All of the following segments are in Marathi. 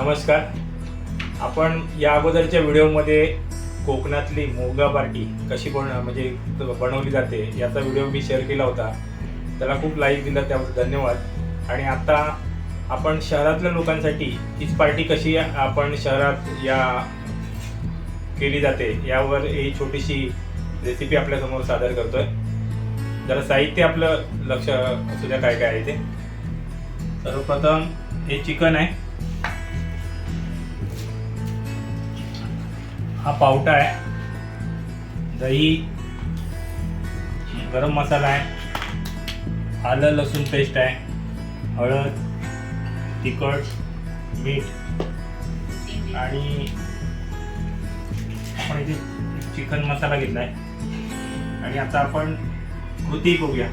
नमस्कार. आपण या अगोदरच्या व्हिडिओमध्ये कोकणातली मोगा पार्टी कशी बन म्हणजे बनवली जाते याचा व्हिडिओ मी शेअर केला होता. त्याला खूप लाईक दिला त्याबद्दल धन्यवाद. आणि आता आपण शहरातल्या लोकांसाठी हीच पार्टी कशी आपण शहरात या केली जाते यावर ही छोटीशी रेसिपी आपल्यासमोर सादर करतोय. जरा साहित्य आपलं लक्ष असू द्या काय काय आहे ते. सर्वप्रथम हे चिकन आहे. हा पावटा आहे. दही गरम मसाला आहे. आलं लसूण पेस्ट आहे. हळद तिखट मीठ आणि आपण इथे चिकन मसाला घेतला आहे आणि आता आपण कृती बघूया.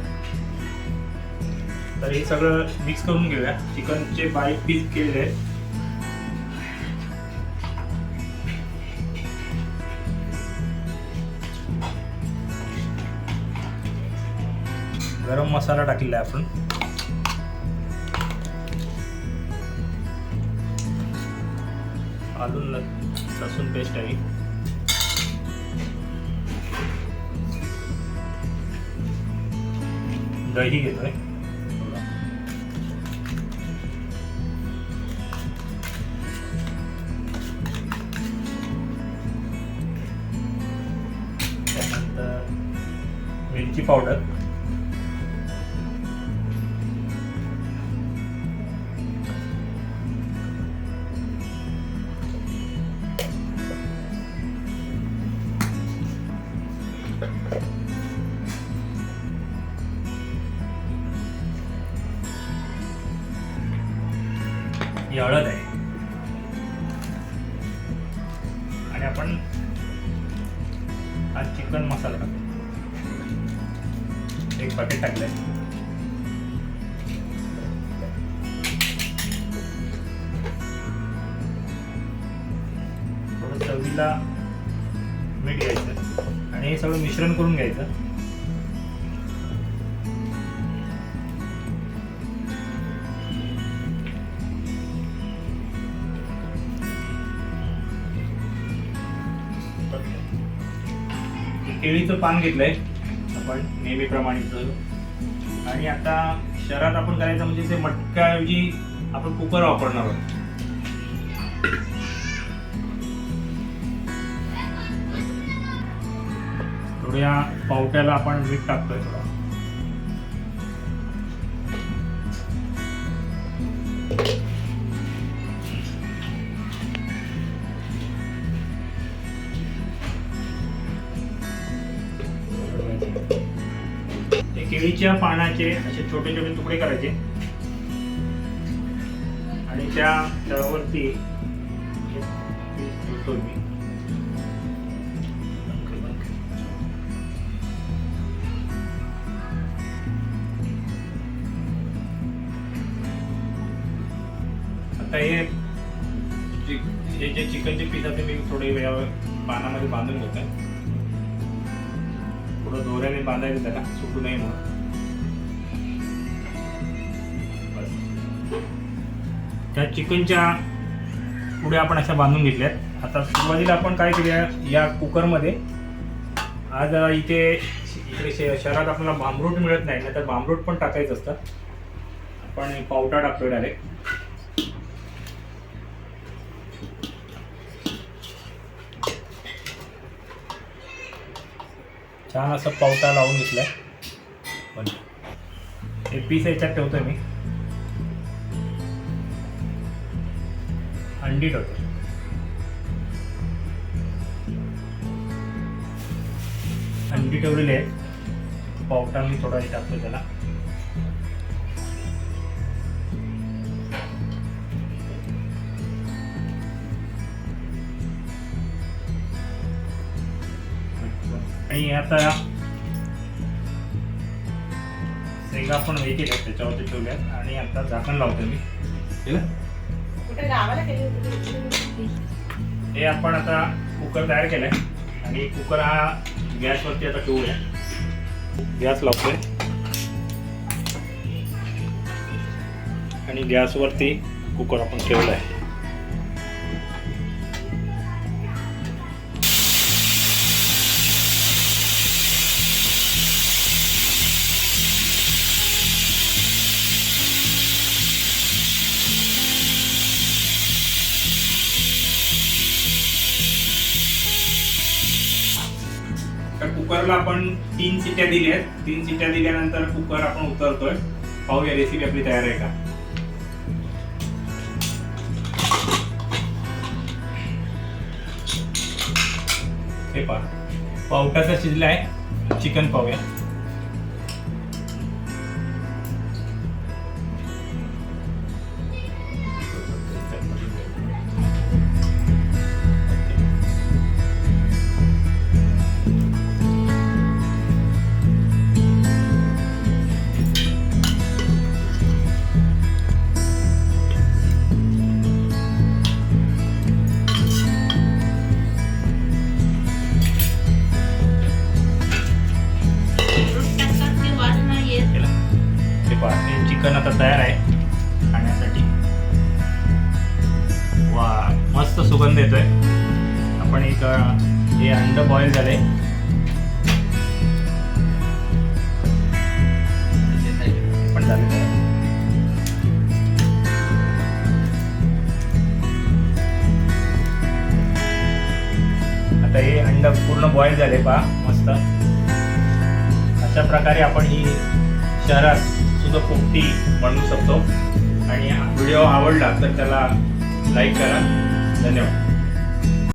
तर हे सगळं मिक्स करून घेऊया. चिकनचे बारीक पीस केलेले आहेत. गरम मसाला टाकलेला आहे आपण. अजून लसूण पेस्ट आहे. दही घेतोय. त्यानंतर मिरची पावडर. ही हळद आहे. आणि आपण हा चिकन मसाला एक पॅकेट टाकलंय. थोडं चवीला मीठ घ्यायचं आणि हे सगळं मिश्रण करून घ्यायचं. केळीचं पान घेतलंय. आपण नेहमीप्रमाणे आणि आता शहरात आपण करायचं म्हणजे ते मटक्याऐवजी आपण कुकर वापरणार आहोत. या पावट्याला आपण मीठ टाकतोय. थोडा ते केळीच्या पानाचे असे छोटे छोटे तुकडे करायचे. आणि त्या त्यावरती ठेवतोय मी. आता हे हे जे चिकनचे पीस आहे ते मी थोडे वेळा पानामध्ये बांधून घेतोय. थोडं दोऱ्याने बांधायचं त्याला सुटू नये म्हणून. बस. त्या चिकनच्या पुढे आपण अशा बांधून घेतल्यात. आता सुरुवातीला आपण काय केलं या कुकरमध्ये आज इथे इकडे शहरात आपल्याला बांबरूट मिळत नाही नाहीतर बांबरूट पण टाकायचं असतं. आपण पावटा टाकतोय डायरेक्ट छान असं पावटा लावून घेतलाय. पण हे पीस याच्यात ठेवतोय मी. अंडी ठेवतो. अंडी ठेवलेली आहे. पावटा मी थोडा टाकतो त्याला. आणि आता शेंगा पण हे केल्यात त्याच्यावरती ठेवल्यात आणि आता झाकण लावतो मी. हे आपण आता कुकर तयार केलाय. आणि कुकर हा गॅसवरती आता ठेवूया. गॅस लावतोय. आणि गॅसवरती कुकर आपण ठेवलाय. कुकरला आपण तीन शिट्ट्या दिल्या आहेत. तीन शिट्ट्या दिल्यानंतर कुकर आपण उतरतोय. पाहूया रेसिपी आपली तयार आहे का? हे पहा. पावटाचा शिजला आहे चिकन पाहूया. चिकन आता तयार आहे खाण्यासाठी. वा मस्त सुगंध येतोय. आपण एक हे अंड बॉईल झालंय पण झालं आता हे अंड पूर्ण बॉईल झाले पहा मस्त. अशा प्रकारे आपण ही शहरात सुद्धा पोपटी म्हणू शकतो. आणि व्हिडिओ आवडला तर त्याला लाईक करा. धन्यवाद.